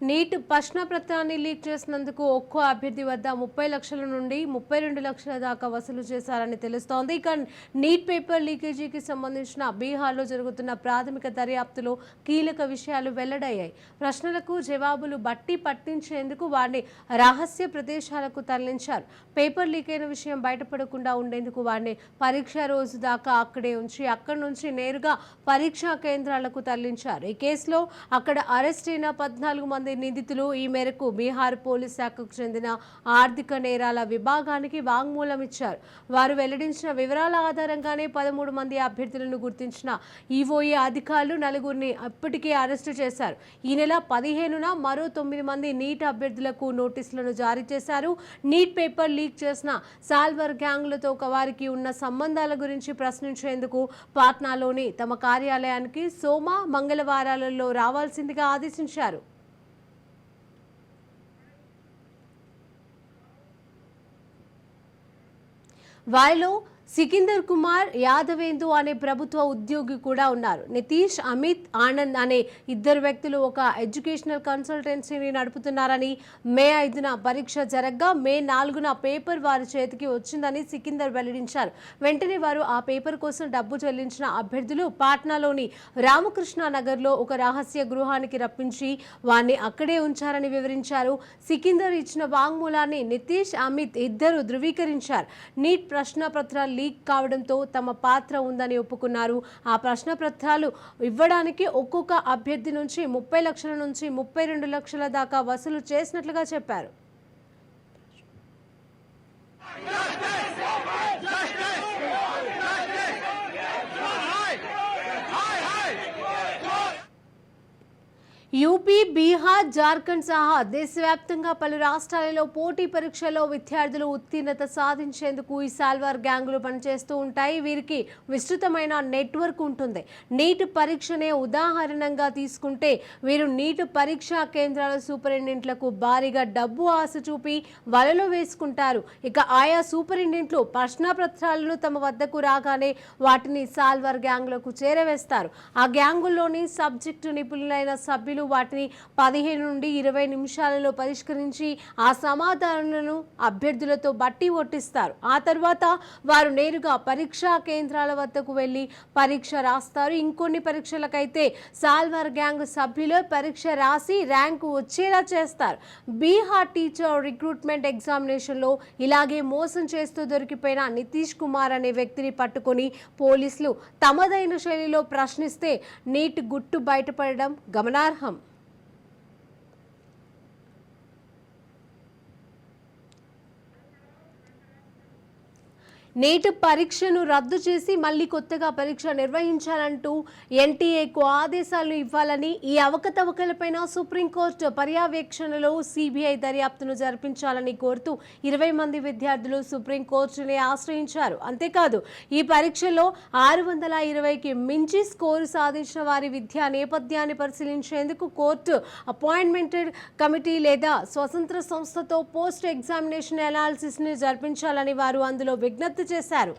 Neat ప్రశ్నపత్రాన్ని leak చేసినందుకు ఒక్కో అభ్యర్థి వద్ద ముప్పై లక్షల నుండి ముప్పై రెండు లక్షల దాకా వసూలు చేశారని తెలుస్తోంది. ఇక నీట్ పేపర్ లీకేజీకి సంబంధించిన బీహార్లో జరుగుతున్న ప్రాథమిక దర్యాప్తులో కీలక విషయాలు వెల్లడయ్యాయి. ప్రశ్నలకు జవాబులు బట్టి పట్టించేందుకు వారిని రహస్య ప్రదేశాలకు తరలించారు. పేపర్ లీక్ అయిన విషయం బయటపడకుండా ఉండేందుకు వారిని పరీక్ష రోజు దాకా అక్కడే ఉంచి అక్కడి నుంచి నేరుగా పరీక్షా కేంద్రాలకు తరలించారు. ఈ కేసులో అక్కడ అరెస్ట్ అయిన పద్నాలుగు మంది నిందితులు ఈ మేరకు బీహార్ పోలీస్ శాఖకు చెందిన ఆర్థిక నేరాల విభాగానికి వాంగ్మూలం ఇచ్చారు. వారు వెల్లడించిన వివరాల ఆధారంగానే పదమూడు మంది అభ్యర్థులను గుర్తించిన ఈవోఏ అధికారులు నలుగురిని ఇప్పటికే అరెస్టు చేశారు. ఈ నెల పదిహేనున మరో తొమ్మిది మంది నీట్ అభ్యర్థులకు నోటీసులను జారీ చేశారు. నీట్ పేపర్ లీక్ చేసిన సాల్వర్ గ్యాంగ్లతో వారికి ఉన్న సంబంధాల గురించి ప్రశ్నించేందుకు పాట్నాలోని తమ కార్యాలయానికి సోమ మంగళవారాలలో రావాల్సిందిగా ఆదేశించారు. వారిలో సికిందర్ కుమార్ యాదవేందు అనే ప్రభుత్వ ఉద్యోగి కూడా ఉన్నారు. నితీష్ అమిత్ ఆనంద్ అనే ఇద్దరు వ్యక్తులు ఒక ఎడ్యుకేషనల్ కన్సల్టెన్సీని నడుపుతున్నారని మే ఐదున పరీక్ష జరగ్గా మే నాలుగున పేపర్ వారి చేతికి వచ్చిందని సికిందర్ వెల్లడించారు. వెంటనే వారు ఆ పేపర్ కోసం డబ్బు చెల్లించిన అభ్యర్థులు పాట్నాలోని రామకృష్ణ నగర్లో ఒక రహస్య గృహానికి రప్పించి వారిని అక్కడే ఉంచారని వివరించారు. సికిందర్ ఇచ్చిన వాంగ్మూలాన్ని నితీష్ అమిత్ ఇద్దరు ధృవీకరించారు. నీట్ ప్రశ్నపత్రాలు లీక్ కావడంతో తమ పాత్ర ఉందని ఒప్పుకున్నారు. ఆ ప్రశ్న పత్రాలు ఇవ్వడానికి ఒక్కొక్క అభ్యర్థి నుంచి ముప్పై లక్షల నుంచి ముప్పై రెండు లక్షల దాకా వసూలు చేసినట్లుగా చెప్పారు. యూపీ బీహార్ జార్ఖండ్ సహా దేశవ్యాప్తంగా పలు రాష్ట్రాలలో పోటీ పరీక్షల్లో విద్యార్థులు ఉత్తీర్ణత సాధించేందుకు ఈ సాల్వార్ గ్యాంగులు పనిచేస్తూ ఉంటాయి. వీరికి విస్తృతమైన నెట్వర్క్ ఉంటుంది. నీట్ పరీక్షనే ఉదాహరణంగా తీసుకుంటే వీరు నీట్ పరీక్షా కేంద్రాల సూపరింటెండెంట్లకు భారీగా డబ్బు ఆశ చూపి వలలో వేసుకుంటారు. ఇక ఆయా సూపరింటెండెంట్లు ప్రశ్నపత్రాలను తమ వద్దకు రాగానే వాటిని సాల్వార్ గ్యాంగులకు చేరవేస్తారు. ఆ గ్యాంగుల్లోని సబ్జెక్టు నిపుణులైన సభ్యులు వాటిని పదిహేను నుండి ఇరవై నిమిషాలలో పరిష్కరించి ఆ సమాధానాలను అభ్యర్థులతో బట్టి ఒట్టిస్తారు. ఆ తర్వాత వారు నేరుగా పరీక్షా కేంద్రాల వద్దకు వెళ్ళి పరీక్ష రాస్తారు. ఇంకొన్ని పరీక్షలకైతే సాల్వార్ గ్యాంగ్ సభ్యులు పరీక్ష రాసి ర్యాంకు వచ్చేలా చేస్తారు. బీహార్ టీచర్ రిక్రూట్మెంట్ ఎగ్జామినేషన్లో ఇలాగే మోసం చేస్తూ దొరికిపోయిన నితీష్ కుమార్ అనే వ్యక్తిని పట్టుకొని పోలీసులు తమదైన శైలిలో ప్రశ్నిస్తే నీట్ గుట్టు బయటపడడం గమనార్హం. నేటి పరీక్షను రద్దు చేసి మళ్ళీ కొత్తగా పరీక్ష నిర్వహించాలంటూ ఎన్టీఏకు ఆదేశాలు ఇవ్వాలని ఈ అవకతవకలపైన సుప్రీంకోర్టు పర్యవేక్షణలో సిబిఐ దర్యాప్తును జరిపించాలని కోరుతూ ఇరవై మంది విద్యార్థులు సుప్రీంకోర్టుని ఆశ్రయించారు. అంతేకాదు ఈ పరీక్షలో ఆరు వందల ఇరవైకి మించి స్కోరు సాధించిన వారి విద్యా నేపథ్యాన్ని పరిశీలించేందుకు కోర్టు అపాయింట్మెంటెడ్ కమిటీ లేదా స్వతంత్ర సంస్థతో పోస్ట్ ఎగ్జామినేషన్ అనాలిసిస్ని జరిపించాలని వారు అందులో విజ్ఞప్తి చేశారు.